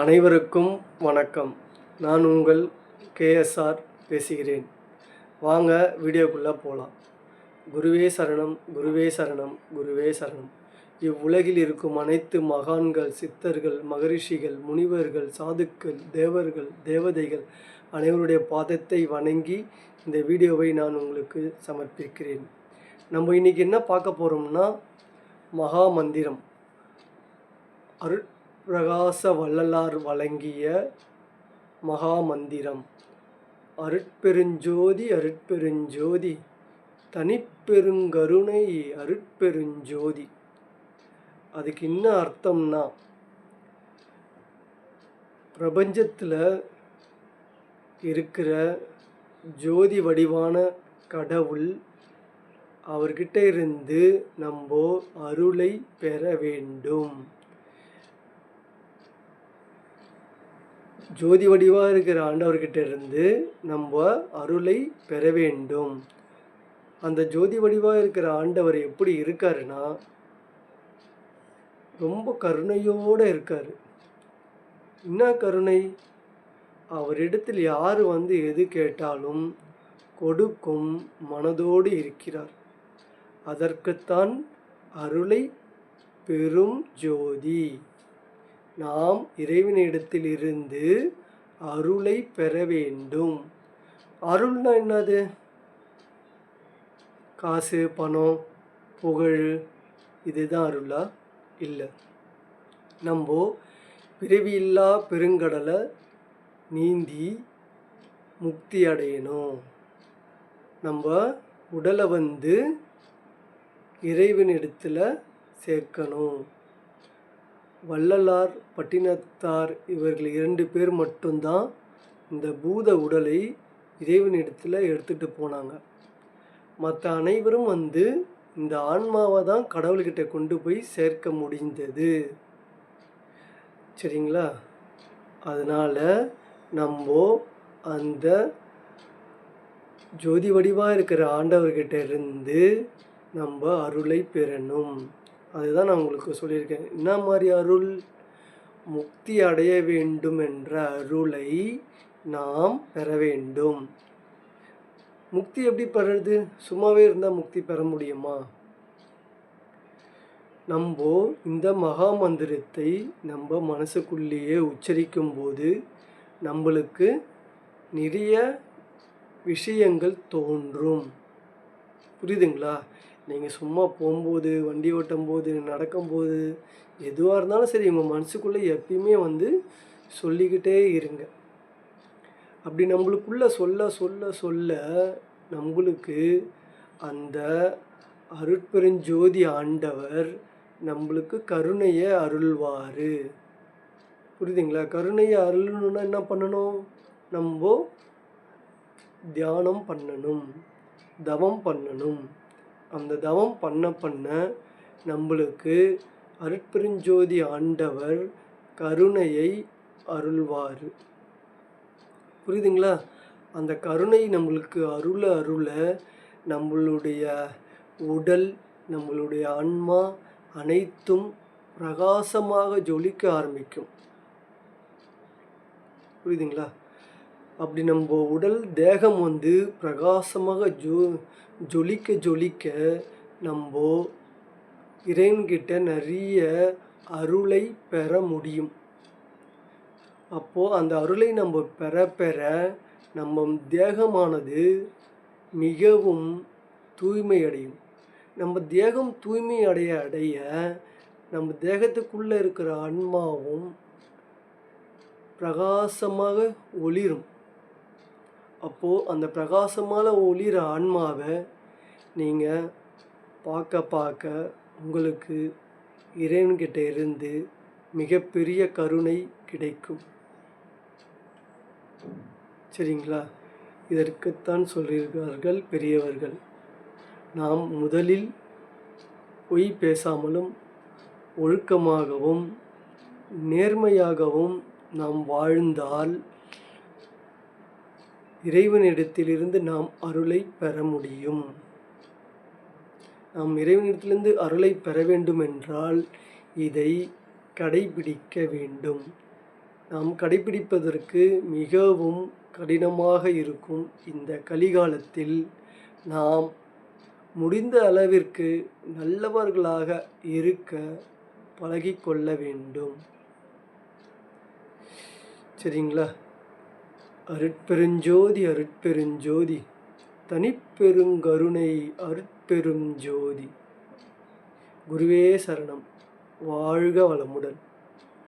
அனைவருக்கும் வணக்கம். நான் உங்கள் கேஎஸ்ஆர் பேசுகிறேன். வாங்க வீடியோக்குள்ளே போகலாம் குருவே சரணம் குருவே சரணம் குருவே சரணம். இவ்வுலகில் இருக்கும் அனைத்து மகான்கள் சித்தர்கள் மகரிஷிகள் முனிவர்கள் சாதுக்கள் தேவர்கள் தேவதைகள் அனைவருடைய பாதத்தை வணங்கி இந்த வீடியோவை நான் உங்களுக்கு சமர்ப்பிக்கிறேன். நம்ம இன்னைக்கு என்ன பார்க்க போகிறோம்னா மகா மந்திரம். பிரகாச வள்ளலார் வழங்கிய மகா மந்திரம் அருட்பெருஞ்சோதி அருட்பெருஞ்சோதி தனிப்பெருங்கருணை அருட்பெருஞ்சோதி. அதுக்கு என்ன அர்த்தம்னா பிரபஞ்சத்தில் இருக்கிற ஜோதி வடிவான கடவுள் அவர்கிட்ட இருந்து நம்ம அருளை பெற வேண்டும். ஜோதி வடிவாக இருக்கிற ஆண்டவர்கிட்ட இருந்து நம்ம அருளை பெற வேண்டும். அந்த ஜோதி வடிவாக இருக்கிற ஆண்டவர் எப்படி இருக்காருன்னா ரொம்ப கருணையோடு இருக்கார். என்ன கருணை? அவரிடத்தில் யார் வந்து எது கேட்டாலும் கொடுக்கும் மனதோடு இருக்கிறார். அதற்குத்தான் அருளை பெரும் ஜோதி. நாம் இறைவனிடத்தில் இருந்து அருளை பெற வேண்டும். அருள்னா என்னது? காசு பணம் புகழ் இதுதான் அருளா? இல்லை. நம்ம பிறவியில்லா பெருங்கடலை நீந்தி முக்தி அடையணும். நம்ம உடலை வந்து இறைவனிடத்தில் சேர்க்கணும். வள்ளலார் பட்டினத்தார் இவர்கள் இரண்டு பேர் மட்டும்தான் இந்த பூத உடலை இறைவனிடத்தில் எடுத்துகிட்டு போனாங்க. மற்ற அனைவரும் வந்து இந்த ஆன்மாவை தான் கடவுள்கிட்ட கொண்டு போய் சேர்க்க முடிந்தது. சரிங்களா? அதனால் நம்ம அந்த ஜோதி வடிவாக இருக்கிற ஆண்டவர்கிட்ட இருந்து நம்ம அருளை பெறணும். அதுதான் நான் உங்களுக்கு சொல்லியிருக்கேன். என்ன மாதிரி அருள் முக்தி அடைய வேண்டும் என்ற அருளை நாம் பெற வேண்டும். முக்தி எப்படி பெறது சும்மாவே இருந்தால் முக்தி பெற முடியுமா? நம்ம இந்த மகா மந்திரத்தை நம்ம மனசுக்குள்ளேயே உச்சரிக்கும் போது நம்மளுக்கு நிறைய விஷயங்கள் தோன்றும். புரியுதுங்களா? நீங்கள் சும்மா போகும்போது வண்டி ஓட்டும் போது நடக்கும்போது எதுவாக இருந்தாலும் சரி உங்கள் மனசுக்குள்ளே எப்பயுமே வந்து சொல்லிக்கிட்டே இருங்க. அப்படி நம்மளுக்குள்ளே சொல்ல சொல்ல சொல்ல நம்மளுக்கு அந்த அருட்பெருஞ்சோதி ஆண்டவர் நம்மளுக்கு கருணையை அருள்வார். புரியுதுங்களா? கருணையை அருளணுன்னா என்ன பண்ணணும்? நம்ம தியானம் பண்ணணும் தவம் பண்ணணும். அந்த தவம் பண்ண பண்ண நம்மளுக்கு அருட்பெருஞ்சோதி ஆண்டவர் கருணையை அருள்வார். புரியுதுங்களா? அந்த கருணை நம்மளுக்கு அருள அருள நம்மளுடைய உடல் நம்மளுடைய ஆன்மா அனைத்தும் பிரகாசமாக ஜொலிக்க ஆரம்பிக்கும். புரியுதுங்களா? அப்படி நம்ம உடல் தேகம் வந்து பிரகாசமாக ஜோ ஜொலிக்க ஜொலிக்க நம்ம இறைவன்கிட்ட நிறைய அருளை பெற முடியும். அப்போது அந்த அருளை நம்ம பெற பெற நம்ம தேகமானது மிகவும் தூய்மை அடையும் நம்ம தேகம் தூய்மை அடைய அடைய நம்ம தேகத்துக்குள்ளே இருக்கிற ஆன்மாவும் பிரகாசமாக ஒளிரும். அப்போது அந்த பிரகாசமான ஒளிர ஆன்மாவை நீங்கள் பார்க்க பார்க்க உங்களுக்கு இறைவன்கிட்ட இருந்து மிகப்பெரிய கருணை கிடைக்கும். சரிங்களா? இதற்குத்தான் சொல்கிறார்கள் பெரியவர்கள். நாம் முதலில் பொய் பேசாமலும் ஒழுக்கமாகவும் நேர்மையாகவும் நாம் வாழ்ந்தால் இறைவனிடத்திலிருந்து நாம் அருளை பெற முடியும். நாம் இறைவனிடத்திலிருந்து அருளை பெற வேண்டும் என்றால் இதை கடைபிடிக்க வேண்டும். நாம் கடைபிடிப்பதற்கு மிகவும் கடினமாக இருக்கும் இந்த கலிகாலத்தில் நாம் முடிந்த அளவிற்கு நல்லவர்களாக இருக்க பழகிக்கொள்ள வேண்டும். சரிங்களா? அருட்பெருஞ்சோதி அருட்பெருஞ்சோதி. தனிப்பெருங்கருணை அருட்பெரும் ஜோதி. குருவே சரணம். வாழ்க வளமுடன்.